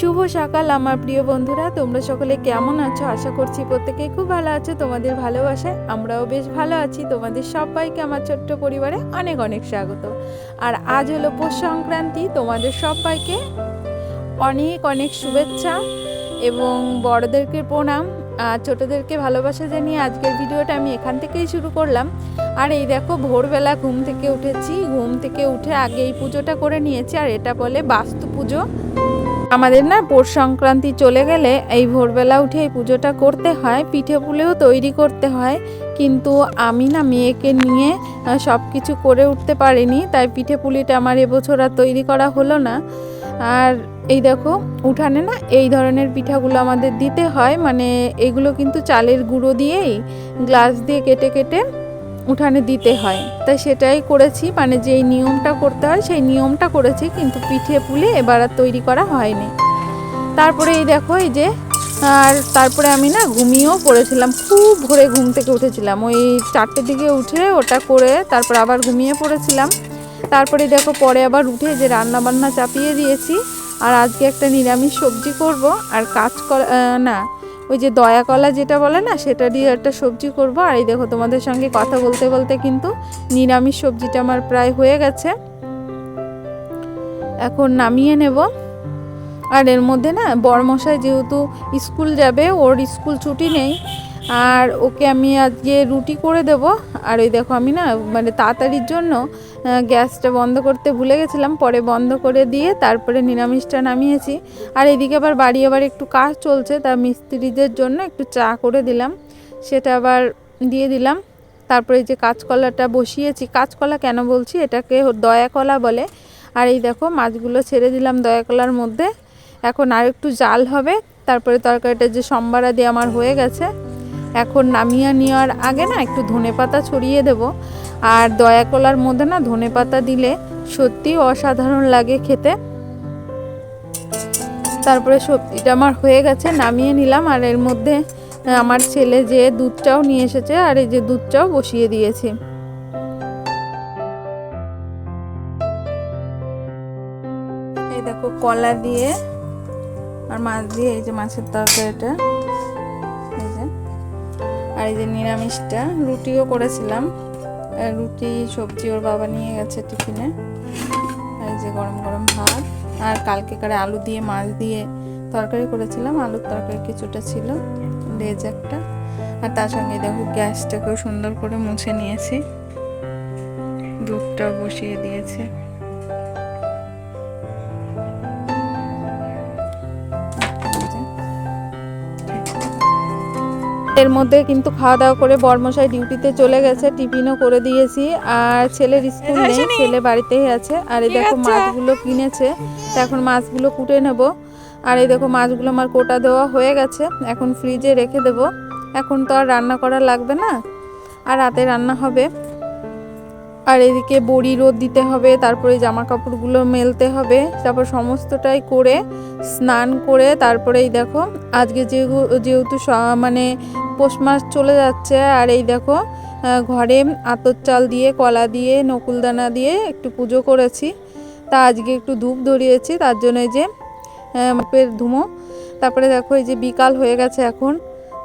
শুভ সকাল, আমার প্রিয় বন্ধুরা। তোমরা সকলে কেমন আছো? আশা করছি প্রত্যেকে খুব ভালো আছো। তোমাদের ভালোবাসায় আমরাও বেশ ভালো আছি। তোমাদের সবাইকে আমার ছোট্ট পরিবারে অনেক অনেক স্বাগত। আর আজ হলো পৌষ সংক্রান্তি। তোমাদের সবাইকে অনেক অনেক শুভেচ্ছা এবং বড়দেরকে প্রণাম। আর ছোটোদেরকে ভালোবাসা জানিয়ে আজকের ভিডিওটা আমি এখান থেকেই শুরু করলাম। আর এই দেখো, ভোরবেলা ঘুম থেকে উঠেছি। ঘুম থেকে উঠে আগে এই পুজোটা করে নিয়েছি। আর এটা বলে বাস্তু পুজো। আমাদের না পৌষ সংক্রান্তি চলে গেলে এই ভোরবেলা উঠে এই পুজোটা করতে হয়, পিঠে পুলেও তৈরি করতে হয়। কিন্তু আমি না মেয়েকে নিয়ে সব কিছু করে উঠতে পারিনি, তাই পিঠে পুলিটা আমার এবছর আর তৈরি করা হলো না। আর এই দেখো, উঠানে না এই ধরনের পিঠাগুলো আমাদের দিতে হয় মানে এগুলো কিন্তু চালের গুঁড়ো দিয়েই, গ্লাস দিয়ে কেটে কেটে উঠানে দিতে হয়। তাই সেটাই করেছি। মানে যেই নিয়মটা করতে হয়, সেই নিয়মটা করেছি। কিন্তু পিঠে পুলে এবার আর তৈরি করা হয়নি। তারপরে এই দেখো, এই যে, আর তারপরে আমি না ঘুমিয়েও পড়েছিলাম। খুব ভোরে ঘুম থেকে উঠেছিলাম। ওই চারটের দিকে উঠে ওটা করে তারপর আবার ঘুমিয়ে পড়েছিলাম। তারপরে দেখো, পরে আবার উঠে যে রান্না বান্না চাপিয়ে দিয়েছি। আর আজকে একটা নিরামিষ সবজি করব। আর কাজ না ওই যে দয়া কলা যেটা বলে না, সেটা দিয়ে একটা সবজি করব। আর এই দেখো তোমাদের সঙ্গে কথা বলতে বলতে কিন্তু নিরামিষ সবজিটা আমার প্রায় হয়ে গেছে। এখন নামিয়ে নেব। আর এর মধ্যে না, বরমশাই যেহেতু স্কুল যাবে, ওর স্কুল ছুটি নেই আর ওকে আমি আজকে রুটি করে দেব। আর ওই দেখো আমি না মানে তাড়াতাড়ির জন্য গ্যাসটা বন্ধ করতে ভুলে গেছিলাম, পরে বন্ধ করে দিয়ে তারপরে নিরামিষটা নামিয়েছি। আর এদিকে আবার বাড়ি আবার একটু কাজ চলছে, তা মিস্ত্রিদের জন্য একটু চা করে দিলাম, সেটা আবার দিয়ে দিলাম। তারপরে যে কাঁচকলাটা বসিয়েছি, কাঁচকলা কেন বলছি? এটাকে দয়া কলা বলে। আর এই দেখো মাছগুলো ছেড়ে দিলাম দয়া কলার মধ্যে। এখন আর একটু জাল হবে, তারপরে তরকারিটা যে সম্বারা দিয়ে আমার হয়ে গেছে। এখন নামিয়ে নেওয়ার আগে না একটু ধনে পাতা ছড়িয়ে দেব। আর দয়া কলার মধ্যে না ধনে পাতা দিলে সত্যি অসাধারণ লাগে খেতে। তারপরে সবজিটা আমার হয়ে গেছে, নামিয়ে নিলাম। আর এর মধ্যে আমার ছেলে যে দুধটাও নিয়ে এসেছে আর এই যে দুধটাও বসিয়ে দিয়েছি। এই দেখো কলা দিয়ে, আর মাছ দিয়ে, এই যে মাছের তরকারিটা। আর এই যে নিরামিষটা, রুটিও করেছিলাম। রুটি, সবজি ওর বাবা নিয়ে গেছে টিফিনে। আর এই যে গরম গরম ভাত। আর কালকে কারে আলু দিয়ে, মাছ দিয়ে তরকারি করেছিলাম। আলুর তরকারি কিছুটা ছিল লেজ একটা। আর তার সঙ্গে দেখো গ্যাসটাকেও সুন্দর করে মুছে নিয়েছি। দুধটাও বসিয়ে দিয়েছে। এর মধ্যে কিন্তু খাওয়া দাওয়া করে বর্মশাই ডিউটিতে চলে গেছে টিফিনও করে দিয়েছি। আর ছেলের স্কুল নেই ছেলে বাড়িতেই আছে। আর এই দেখো মাছগুলো কিনেছে তো এখন মাছগুলো কুটে নেব। আর এই দেখো মাছগুলো আমার কোটা দেওয়া হয়ে গেছে এখন ফ্রিজে রেখে দেব। এখন তো আর রান্না করা লাগবে না। আর রাতে রান্না হবে। আর এদিকে বড়ি রোদ দিতে হবে, তারপরে জামা কাপড়গুলো মেলতে হবে, তারপর সমস্তটাই করে, স্নান করে তারপরে এই দেখো, আজকে যেহেতু মানে পৌষ মাস চলে যাচ্ছে, আর এই দেখো ঘরে আতর চাল দিয়ে, কলা দিয়ে, নকুলদানা দিয়ে একটু পুজো করেছি। তা আজকে একটু ধূপ ধরিয়েছি, তার জন্য যে ধুমো। তারপরে দেখো, এই যে বিকাল হয়ে গেছে এখন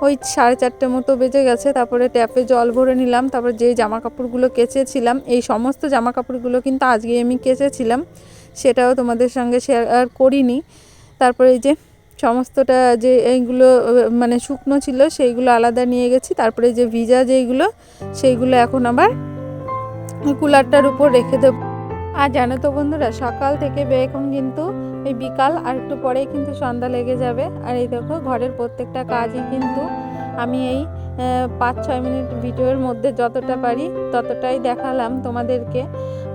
ওই সাড়ে চারটে মতো বেজে গেছে, তারপরে ট্যাপে জল ভরে নিলাম, তারপরে যেই জামা কাপড়গুলো কেচেছিলাম, এই সমস্ত জামা কাপড়গুলো কিন্তু আজকে আমি কেচেছিলাম, সেটাও তোমাদের সঙ্গে শেয়ার করিনি। তারপরে এই যে সমস্তটা যে এইগুলো মানে শুকনো ছিল, সেইগুলো আলাদা নিয়ে গেছি, তারপরে যে ভিজা যেইগুলো, সেইগুলো এখন আবার কুলারটার উপর রেখে দেবো। আর জানো তো বন্ধুরা, সকাল থেকে এখন কিন্তু এই বিকাল আর একটু পরেই কিন্তু সন্ধ্যা লেগে যাবে। আর এই দেখো, ঘরের প্রত্যেকটা কাজই কিন্তু আমি এই পাঁচ, ছয় মিনিট ভিডিওর মধ্যে যতটা পারি ততটাই দেখালাম তোমাদেরকে।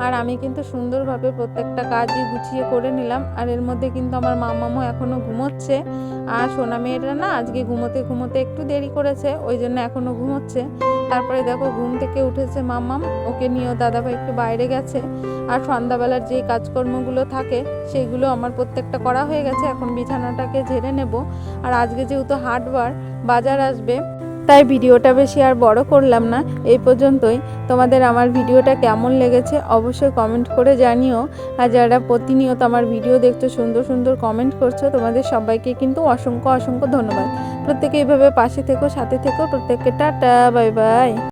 আর আমি কিন্তু সুন্দরভাবে প্রত্যেকটা কাজই গুছিয়ে করে নিলাম। আর এর মধ্যে কিন্তু আমার মামামও এখনও ঘুমোচ্ছে। আর সোনা মেয়েরা না আজকে ঘুমোতে ঘুমোতে একটু দেরি করেছে, ওই জন্য এখনও ঘুমোচ্ছে। তারপরে দেখো ঘুম থেকে উঠেছে মামাম, ওকে নিয়েও দাদাভাই একটু বাইরে গেছে। আর সন্ধ্যাবেলার যে কাজকর্মগুলো থাকে সেইগুলো আমার প্রত্যেকটা করা হয়ে গেছে। এখন বিছানাটাকে ঝেড়ে নেব। আর আজকে যেহেতু হাটবার, বাজার আসবে তাই ভিডিওটা বেশি আর বড় করলাম না, এই পর্যন্তই। তোমাদের আমার ভিডিওটা কেমন লেগেছে অবশ্যই কমেন্ট করে জানিও। আর যারা প্রতিনিয়ত আমার ভিডিও দেখছ, সুন্দর সুন্দর কমেন্ট করছ, তোমাদের সবাইকে কিন্তু অসংখ্য অসংখ্য ধন্যবাদ। প্রত্যেকে এইভাবে পাশে থেকো, সাথে থেকো, প্রত্যেককে টাটা, বাই বাই।